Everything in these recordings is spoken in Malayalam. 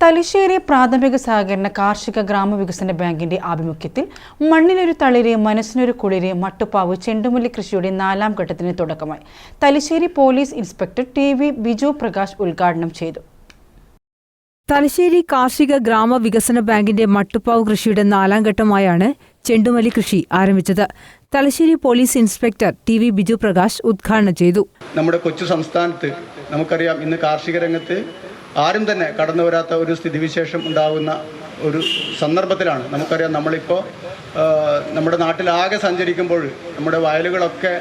തലശ്ശേരി പ്രാഥമിക സഹകരണ കാർഷിക ഗ്രാമവികസന ബാങ്കിന്റെ ആഭിമുഖ്യത്തിൽ മണ്ണിനൊരു തളിര് മനസ്സിനൊരു കുളിര് മട്ടുപ്പാവ് ചെണ്ടുമല്ലി കൃഷിയുടെ നാലാം ഘട്ടത്തിന് തുടക്കമായി. Thalassery police inspector T V Biju Prakash ഉദ്ഘാടനം ചെയ്തു. തലശ്ശേരി കാർഷിക ഗ്രാമവികസന ബാങ്കിന്റെ മട്ടുപ്പാവ് കൃഷിയുടെ നാലാം ഘട്ടമായാണ് ചെണ്ടുമല്ലി കൃഷി ആരംഭിച്ചത്. Thalassery police inspector T V Biju Prakash ഉദ്ഘാടനം ചെയ്തു. നമ്മുടെ കൊച്ചു സംസ്ഥാനത്ത് നമുക്കറിയാം ഇന്ന് കാർഷിക രംഗത്ത് ആരും തന്നെ കടന്നു വരാത്ത ഒരു സ്ഥിതിവിശേഷം ഉണ്ടാകുന്ന ഒരു സന്ദർഭത്തിലാണ്. നമുക്കറിയാം നമ്മളിപ്പോൾ നമ്മുടെ നാട്ടിലാകെ സഞ്ചരിക്കുമ്പോൾ നമ്മുടെ വയലുകളൊക്കെ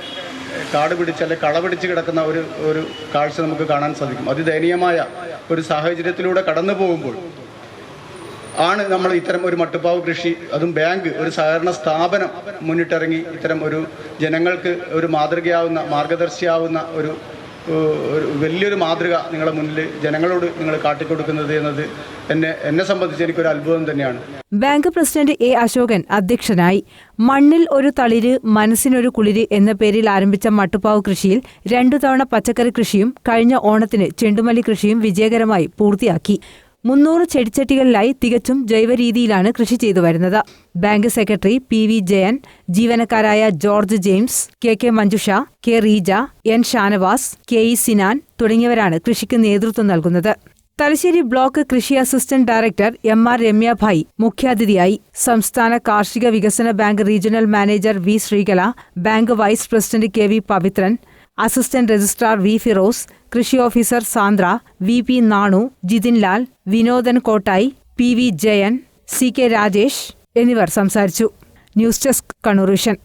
കാട് പിടിച്ച് അല്ലെ കള പിടിച്ച് കിടക്കുന്ന ഒരു ഒരു കാഴ്ച നമുക്ക് കാണാൻ സാധിക്കും. അതിദയനീയമായ ഒരു സാഹചര്യത്തിലൂടെ കടന്നു പോകുമ്പോൾ ആണ് നമ്മൾ ഇത്തരം ഒരു മട്ടുപ്പാവ് കൃഷി അതും ബാങ്ക് ഒരു സഹകരണ സ്ഥാപനം മുന്നിട്ടിറങ്ങി ഇത്തരം ഒരു ജനങ്ങൾക്ക് ഒരു മാതൃകയാവുന്ന മാർഗദർശിയാവുന്ന ഒരു വലിയൊരു മാതൃക നിങ്ങളുടെ മുന്നിൽ ജനങ്ങളോട് നിങ്ങൾ കാട്ടിക്കൊടുക്കുന്നത് എന്നത് എന്നെ എന്നെ സംബന്ധിച്ച് എനിക്കൊരു അത്ഭുതം തന്നെയാണ്. ബാങ്ക് പ്രസിഡന്റ് എ അശോകൻ അധ്യക്ഷനായി മണ്ണിൽ ഒരു തളിര് മനസ്സിനൊരു കുളിര് എന്ന പേരിൽ ആരംഭിച്ച മട്ടുപ്പാവ് കൃഷിയിൽ രണ്ടു തവണ പച്ചക്കറി കൃഷിയും കഴിഞ്ഞ ഓണത്തിന് ചെണ്ടുമല്ലി കൃഷിയും വിജയകരമായി പൂർത്തിയാക്കി. മുന്നൂറ് ചെടിച്ചട്ടികളിലായി തികച്ചും ജൈവരീതിയിലാണ് കൃഷി ചെയ്തു വരുന്നത്. Bank secretary P V Jayan ജീവനക്കാരായ George James K K Manjusha K Reeja N Shanavas K E Sinan തുടങ്ങിയവരാണ് കൃഷിക്ക് നേതൃത്വം നൽകുന്നത്. തലശ്ശേരി ബ്ലോക്ക് കൃഷി assistant director M R Ramyabhai മുഖ്യാതിഥിയായി. സംസ്ഥാന കാർഷിക വികസന bank regional manager V Sreekala bank vice president K V Pavithran assistant registrar V Firos കൃഷി officer Sandra V P Nanu Jithinlal Vinodan Kottayi P V Jayan C K Rajesh എന്നിവർ സംസാരിച്ചു. News desk Kannur vision.